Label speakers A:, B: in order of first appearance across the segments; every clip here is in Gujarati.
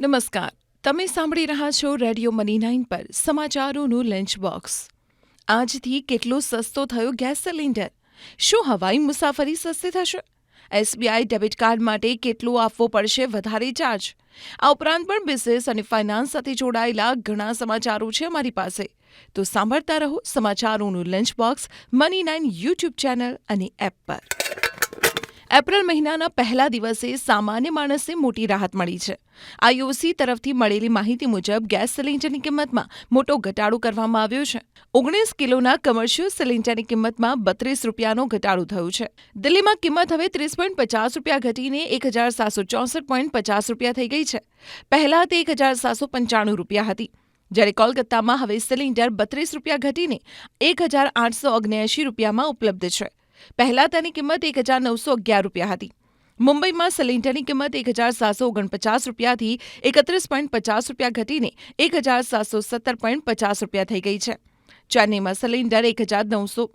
A: નમસ્કાર. તમે સાંભળી રહ્યા છો રેડિયો મની નાઇન પર સમાચારોનું લંચ બોક્સ. આજથી કેટલો સસ્તો થયો ગેસ સિલિન્ડર? શું હવાઈ મુસાફરી સસ્તી થશે? એસબીઆઈ ડેબિટ કાર્ડ માટે કેટલો આપવો પડશે વધારે ચાર્જ? આ ઉપરાંત પણ બિઝનેસ અને ફાઇનાન્સ સાથે જોડાયેલા ઘણા સમાચારો છે અમારી પાસે. તો સાંભળતા રહો સમાચારોનું lunch box money nine YouTube channel અને એપ પર. એપ્રિલ મહિનાના પહેલા દિવસે સામાન્ય માણસને મોટી રાહત મળી છે. આઈઓસી તરફથી મળેલી માહિતી મુજબ ગેસ સિલિન્ડરની કિંમતમાં મોટો ઘટાડો કરવામાં આવ્યો છે. ઓગણીસ કિલોના કમર્શિયલ સિલિન્ડરની કિંમતમાં બત્રીસ રૂપિયાનો ઘટાડો થયો છે. દિલ્હીમાં કિંમત હવે ત્રીસ પોઈન્ટ પચાસ રૂપિયા ઘટીને એક હજાર સાતસો ચોસઠ પોઈન્ટ પચાસ રૂપિયા થઈ ગઈ છે. પહેલા તે એક હજાર સાતસો પંચાણું રૂપિયા હતી. જ્યારે કોલકાતામાં હવે સિલિન્ડર બત્રીસ રૂપિયા ઘટીને એક હજાર આઠસો ઓગણએંશી રૂપિયામાં ઉપલબ્ધ છે. પહેલા તેની કિંમત એક હજાર નવસો અગિયાર રૂપિયા હતી. મુંબઈમાં સિલિન્ડરની કિંમત એક હજાર સાતસો ઓગણપચાસ રૂપિયાથી એકત્રીસ પોઈન્ટ પચાસ રૂપિયા ઘટીને એક હજાર સાતસો સત્તર પોઈન્ટ પચાસ રૂપિયા થઈ ગઈ છે. ચેન્નઈમાં સિલિન્ડર એક હજાર નવસો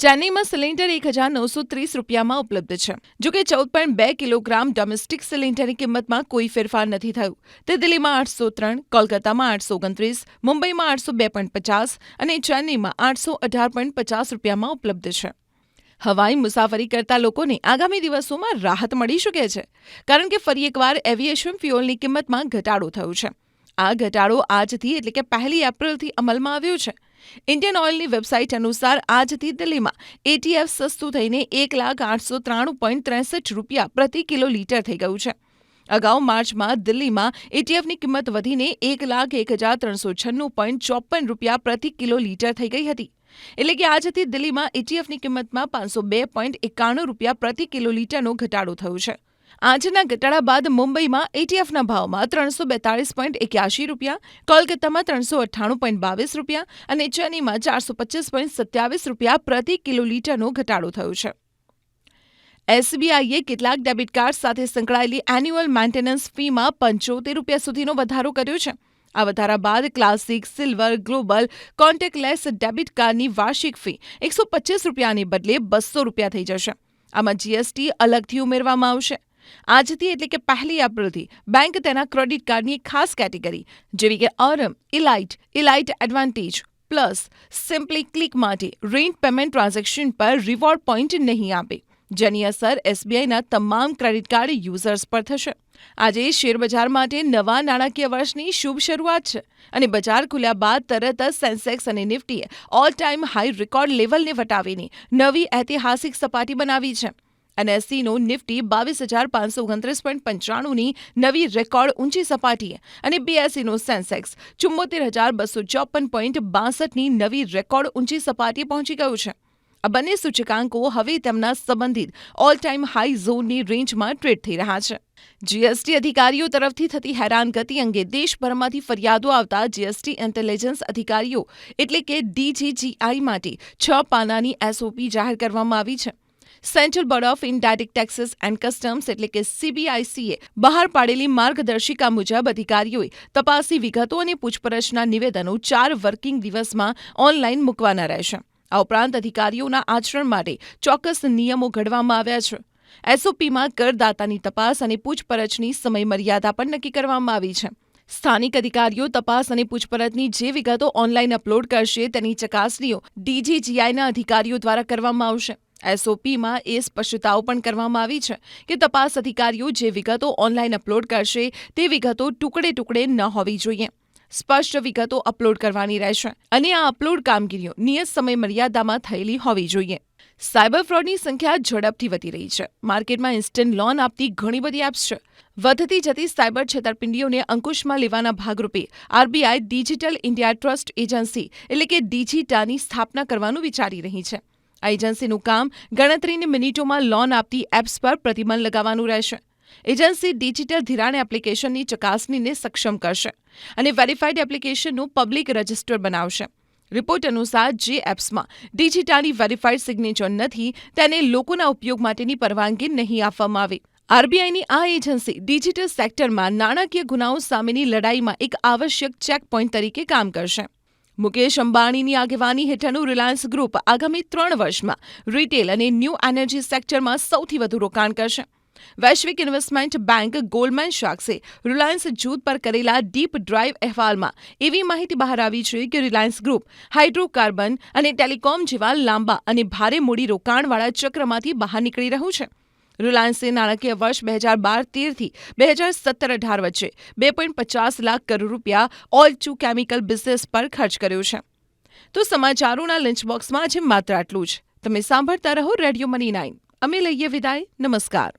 A: ચેન્નઈમાં સિલિન્ડર એક હજાર નવસો ત્રીસ રૂપિયામાં ઉપલબ્ધ છે. જોકે ચૌદ પોઈન્ટ બે કિલોગ્રામ ડોમેસ્ટિક સિલિન્ડરની કિંમતમાં કોઈ ફેરફાર નથી થયું. તે દિલ્હીમાં આઠસો ત્રણ, કોલકાતામાં આઠસો ઓગણત્રીસ, મુંબઈમાં આઠસો બે પોઈન્ટ પચાસ અને ચેન્નઈમાં આઠસો અઢાર પોઈન્ટ પચાસ રૂપિયામાં ઉપલબ્ધ છે. હવાઈ મુસાફરી કરતા લોકોને આગામી દિવસોમાં રાહત મળી શકે છે. કારણ કે ફરી એકવાર એવિએશન ફ્યુઅલની કિંમતમાં ઘટાડો થયો છે. આ ઘટાડો આજથી એટલે કે પહેલી એપ્રિલથી અમલમાં આવ્યો છે. ઇન્ડિયન ઓઇલની વેબસાઇટ અનુસાર આજથી દિલ્હીમાં એટીએફ સસ્તું થઈને એક લાખ આઠસો ત્રાણું પોઈન્ટ ત્રેસઠ રૂપિયા પ્રતિ કિલો લીટર થઈ ગયું છે. અગાઉ માર્ચમાં દિલ્હીમાં એટીએફની કિંમત વધીને એક લાખ એક હજાર ત્રણસો છન્નું પોઈન્ટ ચોપન રૂપિયા પ્રતિ કિલો લીટર થઈ ગઈ હતી. એટલે કે આજથી દિલ્હીમાં એટીએફની કિંમતમાં પાંચસો બે પોઈન્ટ એકાણું રૂપિયા પ્રતિ કિલોલીટરનો ઘટાડો થયો છે. આજના ઘટાડા બાદ મુંબઈમાં એટીએફના ભાવમાં ત્રણસો બેતાળીસ પોઈન્ટ એક્યાસી રૂપિયા, કોલકાતામાં ત્રણસો અઠ્ઠાણું પોઈન્ટ બાવીસ રૂપિયા અને ચેન્નઈમાં ચારસો પચીસ પોઈન્ટ સત્યાવીસ રૂપિયા પ્રતિ કિલોલીટરનો ઘટાડો થયો છે. એસબીઆઈએ કેટલાક ડેબિટ કાર્ડ સાથે સંકળાયેલી એન્યુઅલ મેન્ટેનન્સ ફીમાં પંચોતેર રૂપિયા સુધીનો વધારો કર્યો છે. આ વધારા બાદ classic silver global contactless debit કાર્ડની વાર્ષિક ફી એકસો પચીસ રૂપિયાની બદલે બસો રૂપિયા થઈ જશે. આમાં જીએસટી અલગથી ઉમેરવામાં આવશે. આજથી એટલે કે પહેલી એપ્રિલથી બેંક તેના ક્રેડિટ કાર્ડની ખાસ કેટેગરી જેવી કે Aurum elite elite advantage plus simply click માટે રેન્ટ પેમેન્ટ ટ્રાન્ઝેક્શન પર રિવોર્ડ પોઈન્ટ નહીં આપે. જેની અસર એસબીઆઈના તમામ ક્રેડિટ કાર્ડ યુઝર્સ પર થશે. આજે શેરબજાર માટે નવા નાણાકીય વર્ષની શુભ શરૂઆત છે અને બજાર ખુલ્યા બાદ તરત જ સેન્સેક્સ અને નિફ્ટીએ ઓલ ટાઈમ હાઈ રેકોર્ડ લેવલને વટાવીને નવી ઐતિહાસિક સપાટી બનાવી છે. અને એસીનો નિફ્ટી બાવીસ હજાર પાંચસો ઓગણત્રીસ પોઈન્ટ પંચાણુંની નવી રેકોર્ડ ઊંચી સપાટીએ અને બીએસસીનો સેન્સેક્સ ચુમ્મોતેર હજાર બસો ચોપન પોઈન્ટ બાસઠની નવી રેકોર્ડ ઊંચી સપાટીએ પહોંચી ગયું છે. આ બંને સૂચકાંકો હવે તેમના સંબંધિત ઓલ ટાઈમ હાઈ ઝોનની રેન્જમાં ટ્રેડ થઈ રહ્યા છે. જીએસટી અધિકારીઓ તરફથી થતી હેરાનગતિ અંગે દેશભરમાંથી ફરિયાદો આવતા જીએસટી ઇન્ટેલિજન્સ અધિકારીઓ એટલે કે ડીજીજીઆઈ માટે છ પાનાની એસઓપી જાહેર કરવામાં આવી છે. Central board of indirect taxes and customs એટલે કે સીબીઆઈસીએ બહાર પાડેલી માર્ગદર્શિકા મુજબ અધિકારીઓએ તપાસની વિગતો અને પૂછપરછના નિવેદનો ચાર વર્કિંગ દિવસમાં ઓનલાઈન મૂકવાના રહેશે. આ ઉપરાંત અધિકારીઓના આચરણ માટે ચોક્કસ નિયમો ઘડવામાં આવ્યા છે. એસઓપીમાં કરદાતાની તપાસ અને પૂછપરછની સમયમર્યાદા પણ નક્કી કરવામાં આવી છે. સ્થાનિક અધિકારીઓ તપાસ અને પૂછપરછની જે વિગતો ઓનલાઈન અપલોડ કરશે તેની ચકાસણીઓ ડીજીજીઆઈના અધિકારીઓ દ્વારા કરવામાં આવશે. એસઓપીમાં એ સ્પષ્ટતાઓ પણ કરવામાં આવી છે કે તપાસ અધિકારીઓ જે વિગતો ઓનલાઈન અપલોડ કરશે તે વિગતો ટુકડે ટુકડે ન હોવી જોઈએ. સ્પષ્ટ વિગતો અપલોડ કરવાની રહેશે અને આ અપલોડ કામગીરીઓ નિયત સમય મર્યાદામાં થયેલી હોવી જોઈએ. સાયબર ફ્રોડની સંખ્યા ઝડપથી વધી રહી છે. માર્કેટમાં ઇન્સ્ટન્ટ લોન આપતી ઘણી બધી એપ્સ છે. વધતી જતી સાયબર છેતરપિંડીઓને અંકુશમાં લેવાના ભાગરૂપે RBI digital India trust agency એટલે કે ડિજિટાની સ્થાપના કરવાનું વિચારી રહી છે. આ એજન્સીનું કામ ગણતરીની મિનિટોમાં લોન આપતી એપ્સ પર પ્રતિબંધ લગાવવાનું રહેશે. એજન્સી ડિજિટલ ધિરાણ એપ્લિકેશનની ચકાસણીને સક્ષમ કરશે અને વેરીફાઈડ એપ્લિકેશનનું પબ્લિક રજિસ્ટર બનાવશે. રિપોર્ટ અનુસાર જે એપ્સમાં ડિજિટાની વેરીફાઈડ સિગ્નેચર નથી, તેને લોકોના ઉપયોગ માટેની પરવાનગી નહીં આપવામાં આવે. આરબીઆઈની આ એજન્સી ડિજિટલ સેક્ટરમાં નાણાકીય ગુનાઓ સામેની લડાઈમાં એક આવશ્યક ચેકપોઇન્ટ તરીકે કામ કરશે. મુકેશ અંબાણીની આગેવાની હેઠળનું રિલાયન્સ ગ્રુપ આગામી ત્રણ વર્ષમાં રિટેલ અને ન્યૂ એનર્જી સેક્ટરમાં સૌથી વધુ રોકાણ કરશે. વૈશ્વિક ઇન્વેસ્ટમેન્ટ બેંક ગોલ્ડમેન શાક્સે રિલાયન્સ જૂથ પર કરેલા ડીપ ડ્રાઈવ અહેવાલમાં એવી માહિતી બહાર આવી છે કે રિલાયન્સ ગ્રુપ હાઇડ્રોકાર્બન અને ટેલિકોમ જેવા લાંબા અને ભારે મૂડી રોકાણવાળા ચક્રમાંથી બહાર નીકળી રહ્યું છે. રિલાયન્સે નાણાકીય વર્ષ બે હજાર બાર તેરથી બે હજાર સત્તર અઢાર વચ્ચે બે પોઈન્ટ પચાસ લાખ કરોડ રૂપિયા ઓઇલ ટુ કેમિકલ બિઝનેસ પર ખર્ચ કર્યો છે. તો સમાચારોના લંચબોક્સમાં આજે માત્ર આટલું જ. તમે સાંભળતા રહો રેડિયો મની નાઇન અમે લઈએ વિદાય. નમસ્કાર.